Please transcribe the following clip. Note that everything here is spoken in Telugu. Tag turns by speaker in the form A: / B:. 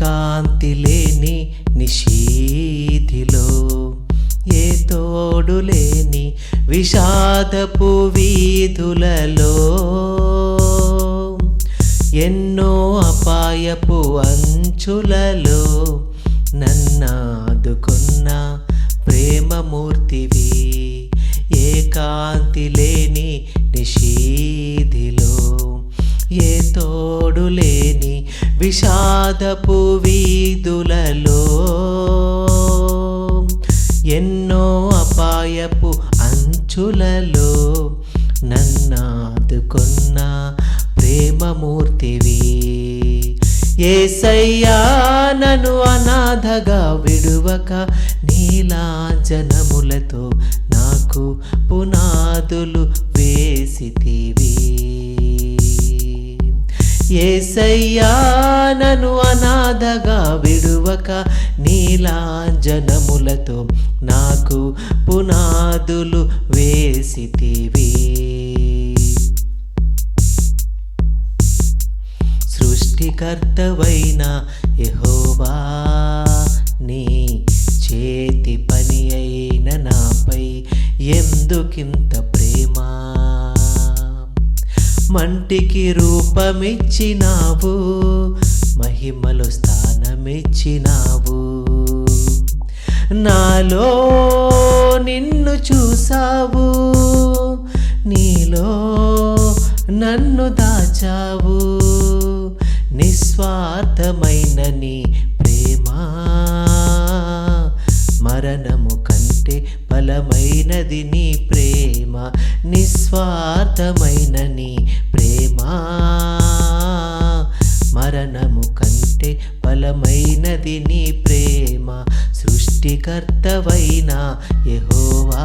A: కాంతి లేని నిషీధిలో ఏ తోడు లేని విషాదపు వీధులలో ఎన్నో అపాయపు అంచులలో నన్నాదుకున్న ప్రేమమూర్తివి. ఏకాంతి లేని నిషీధిలో ఏ తోడు లేని విషాదపు వీధులలో ఎన్నో అపాయపు అంచులలో నన్నాదుకున్న ప్రేమమూర్తివి. ఏసయ్యా నన్ను అనాథగా విడువక నీలాంజనములతో నాకు పునాదులు వేసితివి. ఏసయ్యా నను అనాథగా విడువక నీలాంజనములతో నాకు పునాదులు వేసితివి. సృష్టికర్తవైన యహోవా నీ చేతి పని అయిన నాపై ఎందుకింత మంటికి రూపమిచ్చినావు మహిమలో స్థానమిచ్చినావు. నాలో నిన్ను చూసావు నీలో నన్ను దాచావు. నిస్వార్థమైన నీ ప్రేమ మరణము కంటే బలమైనది నీ ప్రేమ. నిస్వార్థమైన నీ కంటే బలమైనది నీ ప్రేమ సృష్టికర్తవైన యెహోవా.